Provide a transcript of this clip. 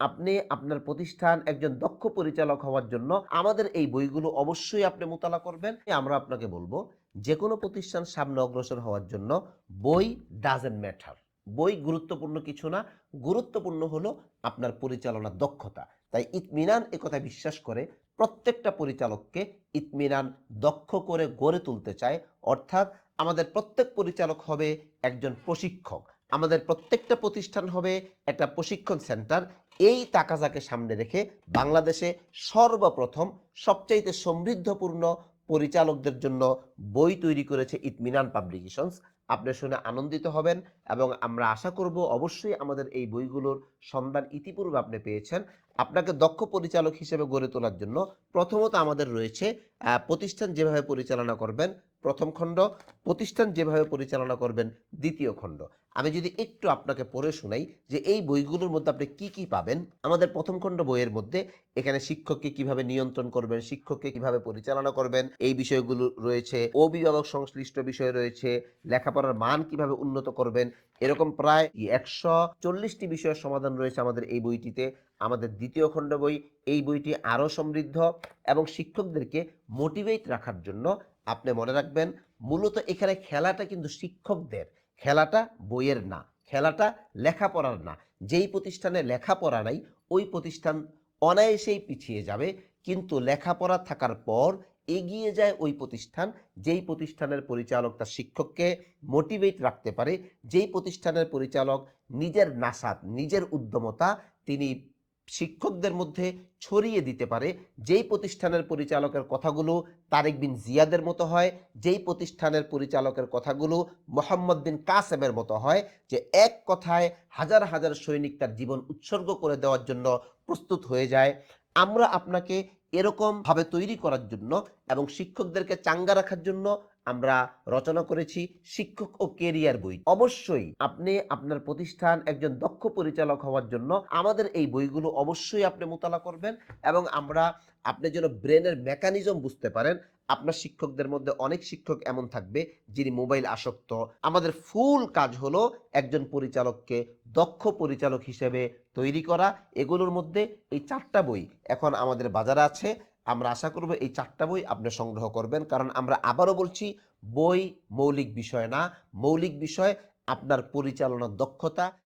আপনি আপনার প্রতিষ্ঠান একজন দক্ষ পরিচালক হওয়ার জন্য আমাদের এই বইগুলো অবশ্যই আপনি মোতালা করবেন। আমরা আপনাকে বলব যে কোনো প্রতিষ্ঠান সামনে অগ্রসর হওয়ার জন্য বই ডাজেন্ট ম্যাটার বই গুরুত্বপূর্ণ কিছু না, গুরুত্বপূর্ণ হলো আপনার পরিচালনা দক্ষতা। তাই ইতমিনান কথা বিশ্বাস করে প্রত্যেকটা পরিচালককে ইতমিনান দক্ষ করে গড়ে তুলতে চায়। অর্থাৎ আমাদের প্রত্যেক পরিচালক হবে একজন প্রশিক্ষক। আমাদের প্রত্যেকটা প্রতিষ্ঠান হবে একটা প্রশিক্ষণ সেন্টার। এই তাকাজাকে সামনে রেখে বাংলাদেশে সর্বপ্রথম সবচাইতে সমৃদ্ধপূর্ণ পরিচালকদের জন্য বই তৈরি করেছে ইতমিনান পাবলিকেশনস। আপনি শুনে আনন্দিত হবেন এবং আমরা আশা করব অবশ্যই আমাদের এই বইগুলোর সন্ধান ইতিপূর্বে আপনি পেয়েছেন। আপনাকে দক্ষ পরিচালক হিসেবে গড়ে তোলার জন্য প্রথমত আমাদের রয়েছে প্রতিষ্ঠান যেভাবে পরিচালনা করবেন প্রথম খণ্ড, প্রতিষ্ঠান যেভাবে পরিচালনা করবেন দ্বিতীয় খণ্ড। আমি যদি একটু আপনাকে পড়ে শোনাই যে এই বইগুলোর মধ্যে আপনি কি কি পাবেন। আমাদের প্রথম খণ্ড বইয়ের মধ্যে এখানে শিক্ষককে কীভাবে নিয়ন্ত্রণ করবেন, শিক্ষককে কীভাবে পরিচালনা করবেন, এই বিষয়গুলো রয়েছে, অভিভাবক সংশ্লিষ্ট বিষয় রয়েছে, লেখাপড়ার মান কীভাবে উন্নত করবেন, এরকম প্রায় একশো চল্লিশটি বিষয়ের সমাধান রয়েছে আমাদের এই বইটিতে। আমাদের দ্বিতীয় খণ্ড বই, এই বইটি আরও সমৃদ্ধ এবং শিক্ষকদেরকে মোটিভেট রাখার জন্য আপনি মনে রাখবেন, মূলত এখানে খেলাটা কিন্তু শিক্ষকদের, খেলাটা বইয়ের না, খেলাটা লেখাপড়ার না। যেই প্রতিষ্ঠানে লেখাপড়া নাই, ওই প্রতিষ্ঠান অনায়াসেই পিছিয়ে যাবে, কিন্তু লেখাপড়া থাকার পর এগিয়ে যায় ওই প্রতিষ্ঠান, যেই প্রতিষ্ঠানের পরিচালক তার শিক্ষককে মোটিভেট রাখতে পারে, যেই প্রতিষ্ঠানের পরিচালক নিজের নাসাদ, নিজের উদ্যমতা তিনি শিক্ষকদের মধ্যে ছড়িয়ে দিতে পারে। যেই প্রতিষ্ঠানের পরিচালকের কথাগুলো তারেক বিন জিয়াদের মতো হয়, যেই প্রতিষ্ঠানের পরিচালকের কথাগুলো মোহাম্মদ বিন কাসেমের মতো হয়, যে এক কথায় হাজার হাজার সৈনিক তার জীবন উৎসর্গ করে দেওয়ার জন্য প্রস্তুত হয়ে যায়। আমরা আপনাকে এরকম ভাবে তৈরি করার জন্য এবং শিক্ষকদেরকে চাঙ্গা রাখার জন্য আমরা রচনা করেছি শিক্ষক ও কেরিয়ার বই। অবশ্যই আপনি আপনার প্রতিষ্ঠান একজন দক্ষ পরিচালক হওয়ার জন্য আমাদের এই বইগুলো অবশ্যই আপনি মোতালা করবেন এবং আমরা আপনি যেন ব্রেনের মেকানিজম বুঝতে পারেন, আপনার শিক্ষকদের মধ্যে অনেক শিক্ষক এমন থাকবে যিনি মোবাইল আসক্ত। আমাদের ফুল কাজ হলো একজন পরিচালককে দক্ষ পরিচালক হিসেবে তৈরি করা। এগুলোর মধ্যে এই চারটা বই এখন আমাদের বাজারে আছে। আমরা আশা করব এই চারটা বই আপনি সংগ্রহ করবেন। কারণ আমরা আবারও বলছি, বই মৌলিক বিষয় না। মৌলিক বিষয় আপনার পরিচালনার দক্ষতা